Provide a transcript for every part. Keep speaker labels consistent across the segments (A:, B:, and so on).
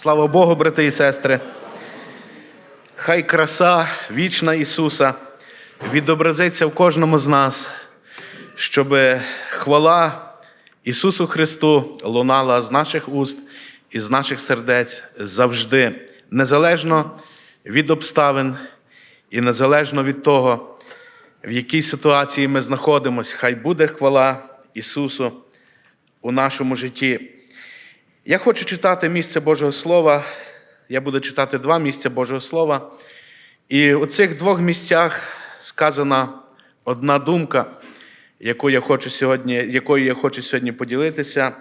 A: Слава Богу, брати і сестри. Хай краса вічна Ісуса відобразиться в кожному з нас, щоб хвала Ісусу Христу лунала з наших уст і з наших сердець завжди, незалежно від обставин і незалежно від того, в якій ситуації ми знаходимося, хай буде хвала Ісусу у нашому житті. Я хочу читати місце Божого Слова. Я буду читати два місця Божого Слова. І у цих двох місцях сказана одна думка, яку я хочу сьогодні, якою я хочу сьогодні поділитися.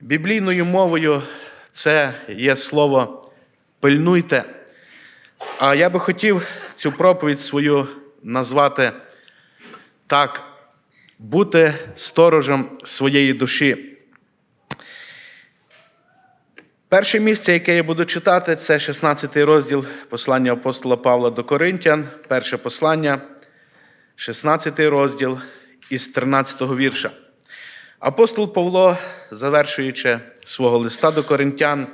A: Біблійною мовою це є слово пильнуйте. А я би хотів цю проповідь свою назвати так: бути сторожем своєї душі. Перше місце, яке я буду читати, це 16 розділ послання апостола Павла до Коринтян, перше послання, 16 розділ із 13 вірша. Апостол Павло, завершуючи свого листа до коринтян,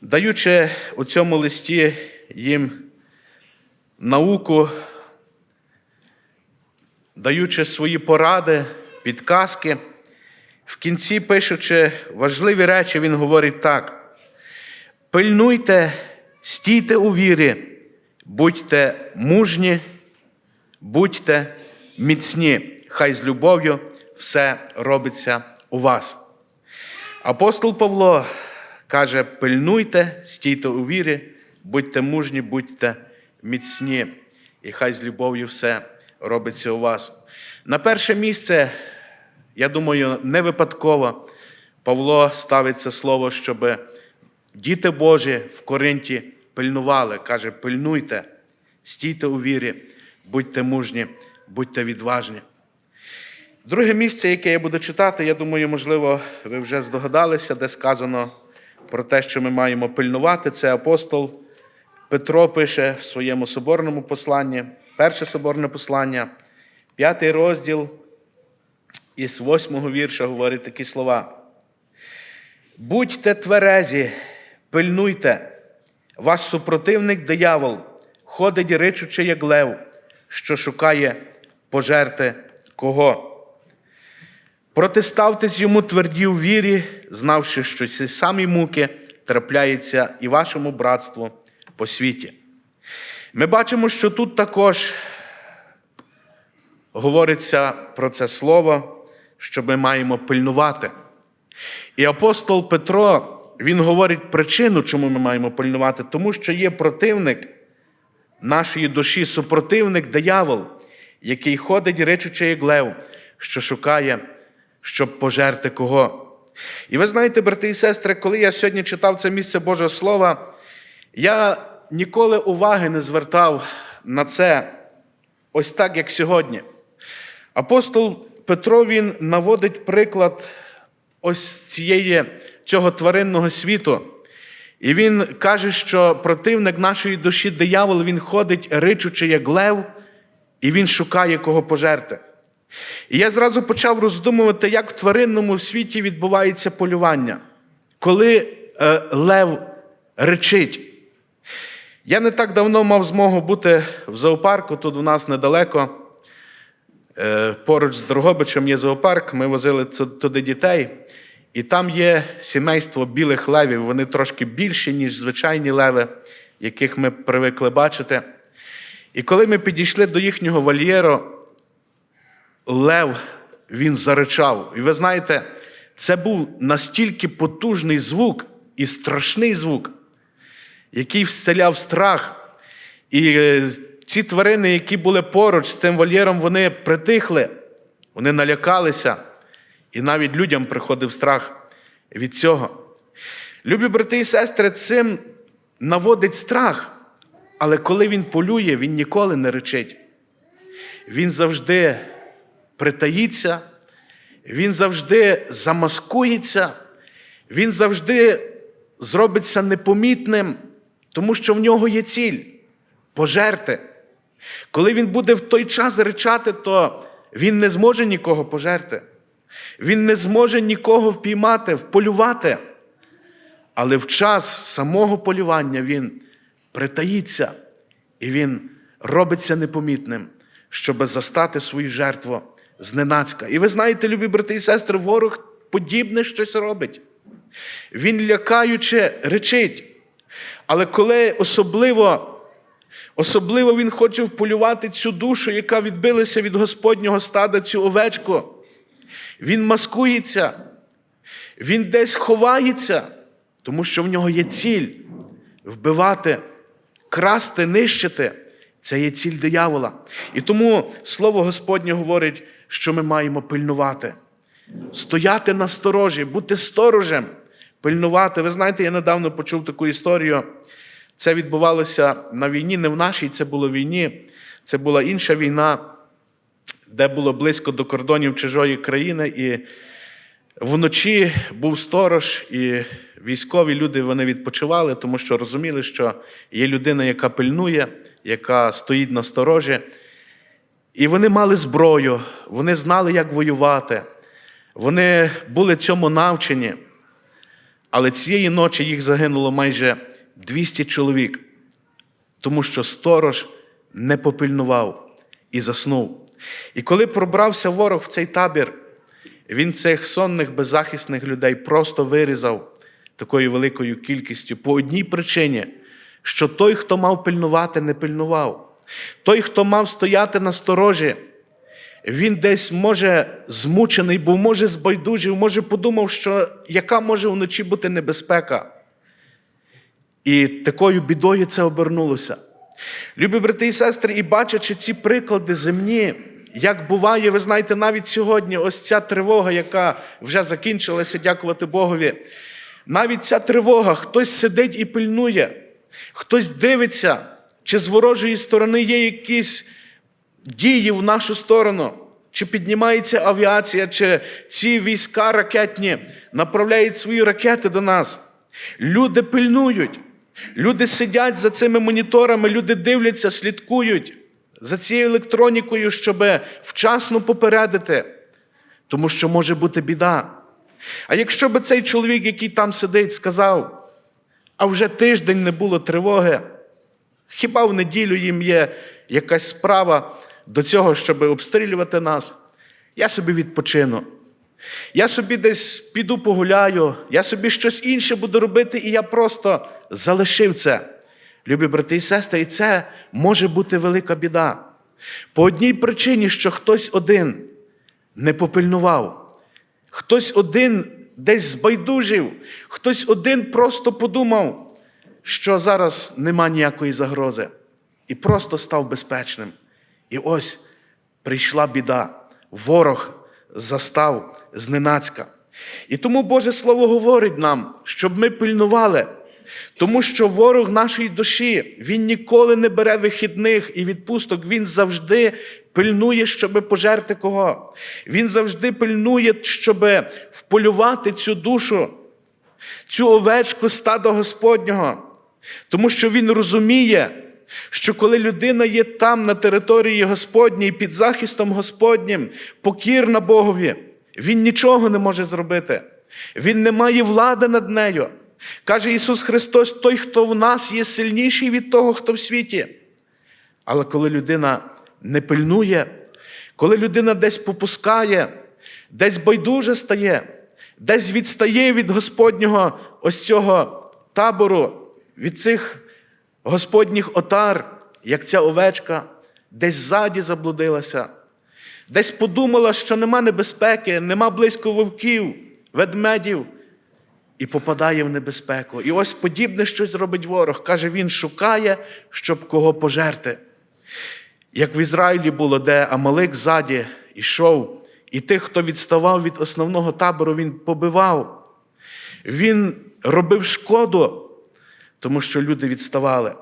A: даючи у цьому листі їм науку, даючи свої поради, підказки, в кінці, пишучи важливі речі, він говорить так: пильнуйте, стійте у вірі, будьте мужні, будьте міцні, хай з любов'ю все робиться у вас. Апостол Павло каже: пильнуйте, стійте у вірі, будьте мужні, будьте міцні, і хай з любов'ю все робиться у вас. На перше місце я думаю, не випадково Павло ставить це слово, щоб діти Божі в Коринті пильнували. Каже, пильнуйте, стійте у вірі, будьте мужні, будьте відважні. Друге місце, яке я буду читати, я думаю, можливо, ви вже здогадалися, де сказано про те, що ми маємо пильнувати. Це апостол Петро пише в своєму соборному посланні, перше соборне послання, п'ятий розділ із восьмого вірша говорить такі слова. Будьте тверезі, пильнуйте, ваш супротивник диявол ходить ричучи, як лев, що шукає пожерти кого. Протиставтесь йому тверді у вірі, знавши, що ці самі муки трапляються і вашому братству по світі. Ми бачимо, що тут також говориться про це слово, що ми маємо пильнувати. І апостол Петро, він говорить причину, чому ми маємо пильнувати, тому що є противник нашої душі, супротивник диявол, який ходить, речучи, як лев, що шукає, щоб пожерти кого. І ви знаєте, брати і сестри, коли я сьогодні читав це місце Божого Слова, я ніколи уваги не звертав на це ось так, як сьогодні. Апостол Петро він наводить приклад ось цієї, цього тваринного світу. І він каже, що противник нашої душі, диявол, він ходить, ричучи, як лев, і він шукає кого пожерти. І я зразу почав роздумувати, як в тваринному світі відбувається полювання, коли е, лев речить. Я не так давно мав змогу бути в зоопарку, тут у нас недалеко. Е, Поруч з Дрогобичем є зоопарк, ми возили туди дітей, і там є сімейство білих левів. Вони трошки більші, ніж звичайні леви, яких ми привикли бачити. І коли ми підійшли до їхнього вольєру, лев він заричав. І ви знаєте, це був настільки потужний звук і страшний звук, який вселяв страх. І е, ці тварини, які були поруч з цим вольєром, вони притихли, вони налякалися, і навіть людям приходив страх від цього. Любі брати і сестри, цим наводить страх, але коли він полює, він ніколи не речить. Він завжди притаїться, він завжди замаскується, він завжди зробиться непомітним, тому що в нього є ціль пожерти. Коли він буде в той час речати, то він не зможе нікого пожерти. Він не зможе нікого впіймати, вполювати. Але в час самого полювання він притаїться і він робиться непомітним, щоб застати свою жертву зненацька. І ви знаєте, любі брати і сестри, ворог подібне щось робить. Він лякаюче речить. Але коли особливо, особливо він хоче вполювати цю душу, яка відбилася від Господнього стада, цю овечку, він маскується, він десь ховається, тому що в нього є ціль вбивати, красти, нищити. Це є ціль диявола. І тому Слово Господнє говорить, що ми маємо пильнувати, стояти на сторожі, бути сторожем, пильнувати. Ви знаєте, я недавно почув таку історію. Це відбувалося на війні, не в нашій, це було війні. Це була інша війна, де було близько до кордонів чужої країни. І вночі був сторож, і військові люди вони відпочивали, тому що розуміли, що є людина, яка пильнує, яка стоїть на сторожі. І вони мали зброю, вони знали, як воювати. Вони були цьому навчені. Але цієї ночі їх загинуло майже 200 чоловік, тому що сторож не попильнував і заснув. І коли пробрався ворог в цей табір, він цих сонних, беззахисних людей просто вирізав такою великою кількістю по одній причині, що той, хто мав пильнувати, не пильнував. Той, хто мав стояти на сторожі, він десь, може, змучений, був, може, збайдужив, може, подумав, що яка може вночі бути небезпека. І такою бідою це обернулося. Любі брати і сестри, і бачачи ці приклади земні, як буває, ви знаєте, навіть сьогодні ось ця тривога, яка вже закінчилася, дякувати Богові. Навіть ця тривога, хтось сидить і пильнує, хтось дивиться, чи з ворожої сторони є якісь дії в нашу сторону, чи піднімається авіація, чи ці війська ракетні направляють свої ракети до нас. Люди пильнують, люди сидять за цими моніторами, люди дивляться, слідкують за цією електронікою, щоб вчасно попередити, тому що може бути біда. А якщо би цей чоловік, який там сидить, сказав, а вже тиждень не було тривоги, хіба в неділю їм є якась справа до цього, щоб обстрілювати нас? Я собі відпочину. Я собі десь піду погуляю, я собі щось інше буду робити, і я просто залишив це. Любі брати і сестри, і це може бути велика біда. По одній причині, що хтось один не попильнував, хтось один десь збайдужив, хтось один просто подумав, що зараз нема ніякої загрози, і просто став безпечним. І ось прийшла біда, ворог застав зненацька. І тому Боже Слово говорить нам, щоб ми пильнували, тому що ворог нашої душі, він ніколи не бере вихідних і відпусток, він завжди пильнує, щоб пожерти кого. Він завжди пильнує, щоб вполювати цю душу, цю овечку стада Господнього. Тому що він розуміє, що коли людина є там, на території Господній, під захистом Господнім, покірна Богові, він нічого не може зробити. Він не має влади над нею. Каже Ісус Христос: той, хто в нас є сильніший від того, хто в світі. Але коли людина не пильнує, коли людина десь попускає, десь байдуже стає, десь відстає від Господнього ось цього табору, від цих Господніх отар, як ця овечка, десь ззаді заблудилася, десь подумала, що нема небезпеки, нема близько вовків, ведмедів, і попадає в небезпеку. І ось подібне щось робить ворог. Каже, він шукає, щоб кого пожерти. Як в Ізраїлі було, де Амалик ззаді йшов, і тих, хто відставав від основного табору, він побивав. Він робив шкоду, тому що люди відставали.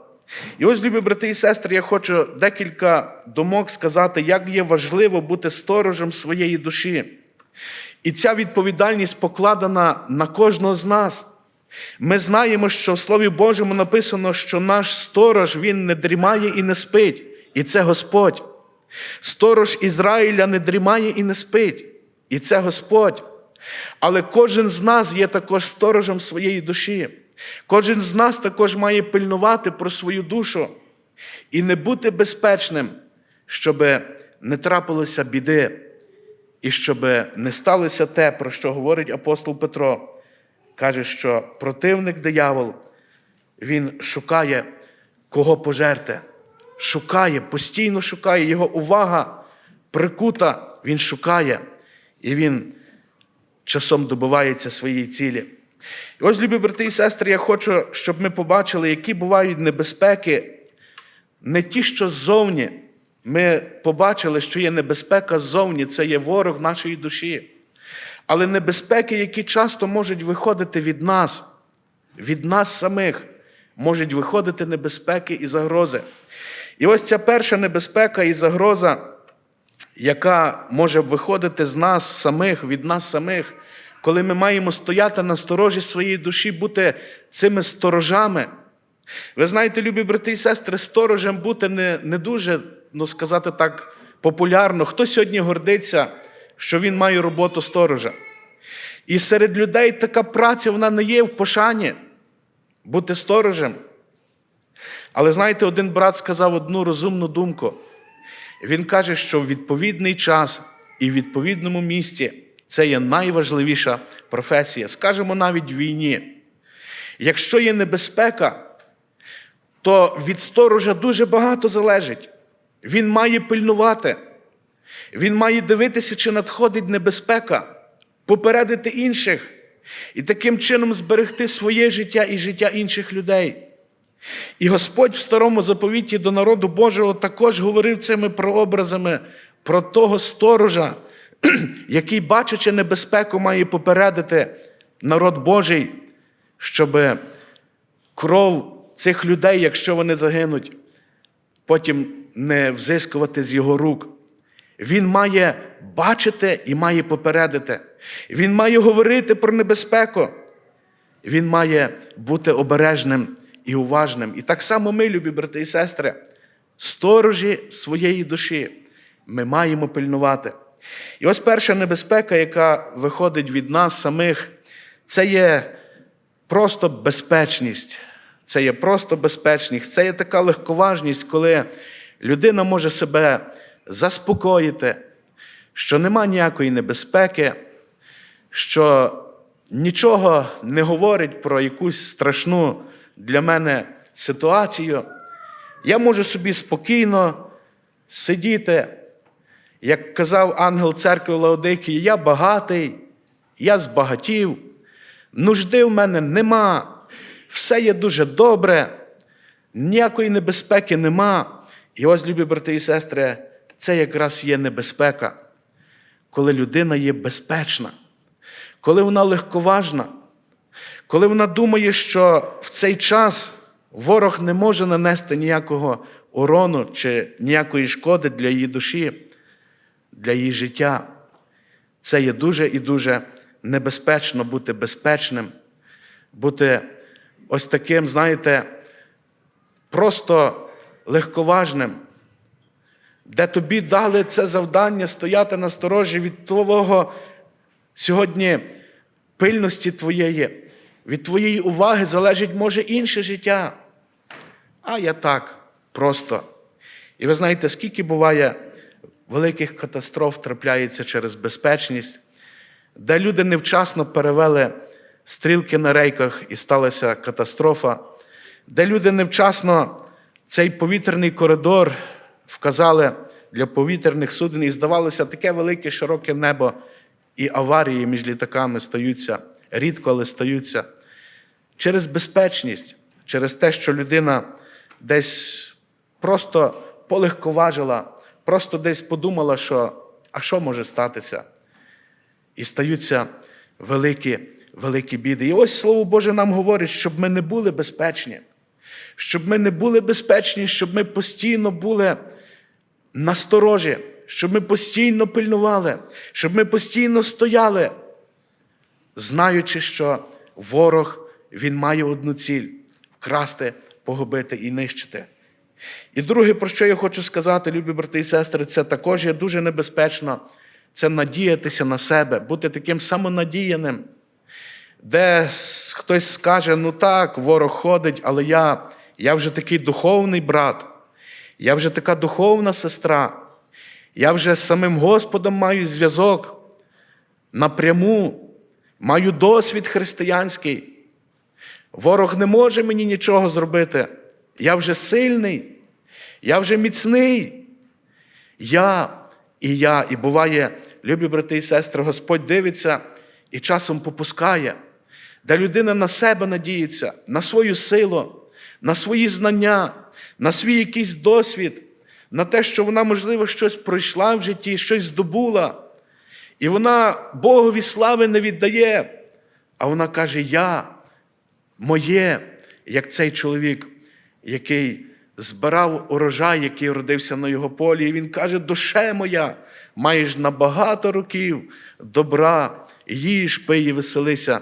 A: І ось, любі брати і сестри, я хочу декілька думок сказати, як є важливо бути сторожем своєї душі. І ця відповідальність покладена на кожного з нас. Ми знаємо, що в Слові Божому написано, що наш сторож він не дрімає і не спить, і це Господь. Сторож Ізраїля не дрімає і не спить, і це Господь. Але кожен з нас є також сторожем своєї душі. Кожен з нас також має пильнувати про свою душу і не бути безпечним, щоб не трапилося біди, і щоб не сталося те, про що говорить апостол Петро. Каже, що противник диявол, він шукає, кого пожерти. Шукає, постійно шукає, його увага прикута, він шукає, і він часом добивається своєї цілі. І ось, любі брати і сестри, я хочу, щоб ми побачили, які бувають небезпеки, не ті, що ззовні. Ми побачили, що є небезпека ззовні, це є ворог нашої душі. Але небезпеки, які часто можуть виходити від нас, від нас самих, можуть виходити небезпеки і загрози. І ось ця перша небезпека і загроза, яка може виходити з нас самих, від нас самих, коли ми маємо стояти на сторожі своєї душі, бути цими сторожами. Ви знаєте, любі брати і сестри, сторожем бути не, не дуже, ну сказати так, популярно. Хто сьогодні гордиться, що він має роботу сторожа? І серед людей така праця, вона не є в пошані бути сторожем. Але знаєте, один брат сказав одну розумну думку. Він каже, що в відповідний час і в відповідному місці це є найважливіша професія. Скажемо навіть в війні. Якщо є небезпека, то від сторожа дуже багато залежить. Він має пильнувати, він має дивитися, чи надходить небезпека, попередити інших і таким чином зберегти своє життя і життя інших людей. І Господь в старому заповіті до народу Божого також говорив цими прообразами про того сторожа, який, бачачи небезпеку, має попередити народ Божий, щоб кров цих людей, якщо вони загинуть, потім не взискувати з його рук. Він має бачити і має попередити. Він має говорити про небезпеку. Він має бути обережним і уважним. І так само ми, любі брати і сестри, сторожі своєї душі, ми маємо пильнувати. І ось перша небезпека, яка виходить від нас самих, це є просто безпечність. Це є просто безпечність, це є така легковажність, коли людина може себе заспокоїти, що нема ніякої небезпеки, що нічого не говорить про якусь страшну для мене ситуацію. Я можу собі спокійно сидіти, як казав ангел церкви Лаодикії, я багатий, я збагатів, нужди в мене нема, все є дуже добре, ніякої небезпеки нема. І ось, любі брати і сестри, це якраз є небезпека, коли людина є безпечна, коли вона легковажна, коли вона думає, що в цей час ворог не може нанести ніякого урону чи ніякої шкоди для її душі, для її життя. Це є дуже і дуже небезпечно бути безпечним, бути ось таким, знаєте, просто легковажним, де тобі дали це завдання стояти на сторожі від твого сьогодні пильності твоєї, від твоєї уваги залежить, може, інше життя. А я так просто. І ви знаєте, скільки буває великих катастроф трапляється через безпечність, де люди невчасно перевели стрілки на рейках і сталася катастрофа, де люди невчасно цей повітряний коридор вказали для повітряних суден, і здавалося, таке велике широке небо, і аварії між літаками стаються рідко, але стаються. Через безпечність, через те, що людина десь просто полегковажила, просто десь подумала, що а що може статися? І стаються великі, великі біди. І ось Слово Боже нам говорить, щоб ми не були безпечні, щоб ми не були безпечні, щоб ми постійно були насторожі, щоб ми постійно пильнували, щоб ми постійно стояли, знаючи, що ворог він має одну ціль вкрасти, погубити і нищити. І друге, про що я хочу сказати, любі брати і сестри, це також є дуже небезпечно. Це надіятися на себе, бути таким самонадіяним, де хтось скаже: ну так, ворог ходить, але я, я вже такий духовний брат, я вже така духовна сестра, я вже з самим Господом маю зв'язок напряму, маю досвід християнський. Ворог не може мені нічого зробити. Я вже сильний, я вже міцний. Я і я, і буває, любі брати і сестри, Господь дивиться і часом попускає, де людина на себе надіється, на свою силу, на свої знання, на свій якийсь досвід, на те, що вона, можливо, щось пройшла в житті, щось здобула. І вона Богові слави не віддає. А вона каже: Я моє, як цей чоловік, який збирав урожай, який родився на його полі. І він каже: душе моя, маєш на багато років добра, їж, пий і веселися.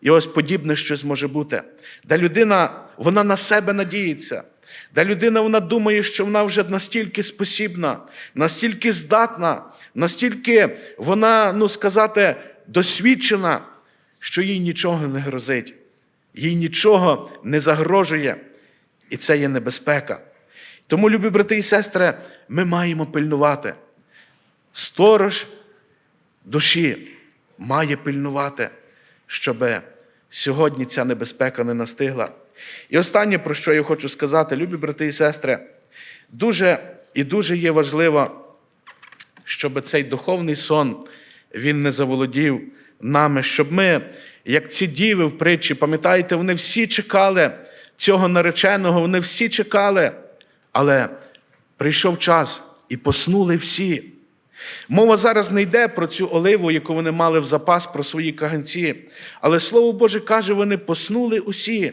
A: І ось подібне щось може бути. Де людина, вона на себе надіється, де людина вона думає, що вона вже настільки спосібна, настільки здатна, настільки вона, ну сказати, досвідчена, що їй нічого не грозить, їй нічого не загрожує. І це є небезпека. Тому, любі брати і сестри, ми маємо пильнувати. Сторож душі має пильнувати, щоб сьогодні ця небезпека не настигла. І останнє, про що я хочу сказати, любі брати і сестри, дуже і дуже є важливо, щоб цей духовний сон він не заволодів нами, щоб ми, як ці діви в притчі, пам'ятаєте, вони всі чекали цього нареченого, вони всі чекали, але прийшов час і поснули всі. Мова зараз не йде про цю оливу, яку вони мали в запас, про свої каганці. Але Слово Боже каже, вони поснули усі.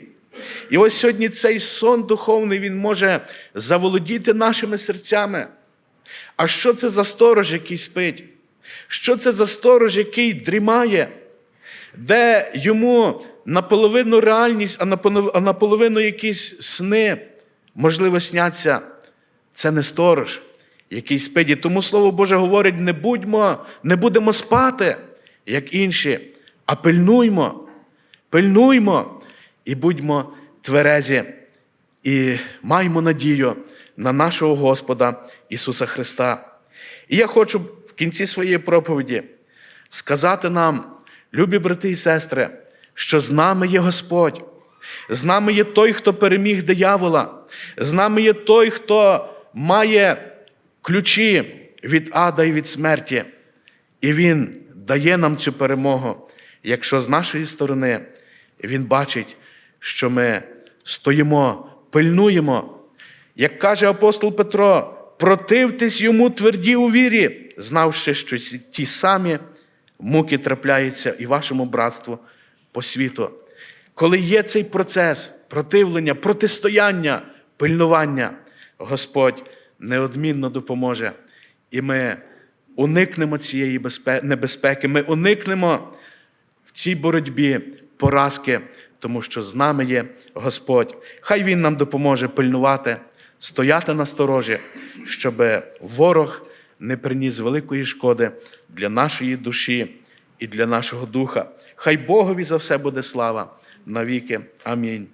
A: І ось сьогодні цей сон духовний він може заволодіти нашими серцями. А що це за сторож, який спить? Що це за сторож, який дрімає, де йому наполовину реальність, а наполов- а наполовину якісь сни, можливо, сняться? Це не сторож, який спить. І тому Слово Боже говорить: не будьмо, не будемо спати, як інші, а пильнуймо, пильнуймо і будьмо тверезі. І маємо надію на нашого Господа Ісуса Христа. І я хочу в кінці своєї проповіді сказати нам, любі брати і сестри, що з нами є Господь, з нами є той, хто переміг диявола, з нами є той, хто має ключі від ада і від смерті. І Він дає нам цю перемогу, якщо з нашої сторони Він бачить, що ми стоїмо, пильнуємо. Як каже апостол Петро, противтесь йому тверді у вірі, знавши, що ті самі муки трапляються і вашому братству по світу. Коли є цей процес противлення, протистояння, пильнування, Господь неодмінно допоможе. І ми уникнемо цієї небезпеки, ми уникнемо в цій боротьбі поразки, тому що з нами є Господь. Хай Він нам допоможе пильнувати, стояти на сторожі, щоб ворог не приніс великої шкоди для нашої душі і для нашого духа. Хай Богові за все буде слава навіки. Амінь.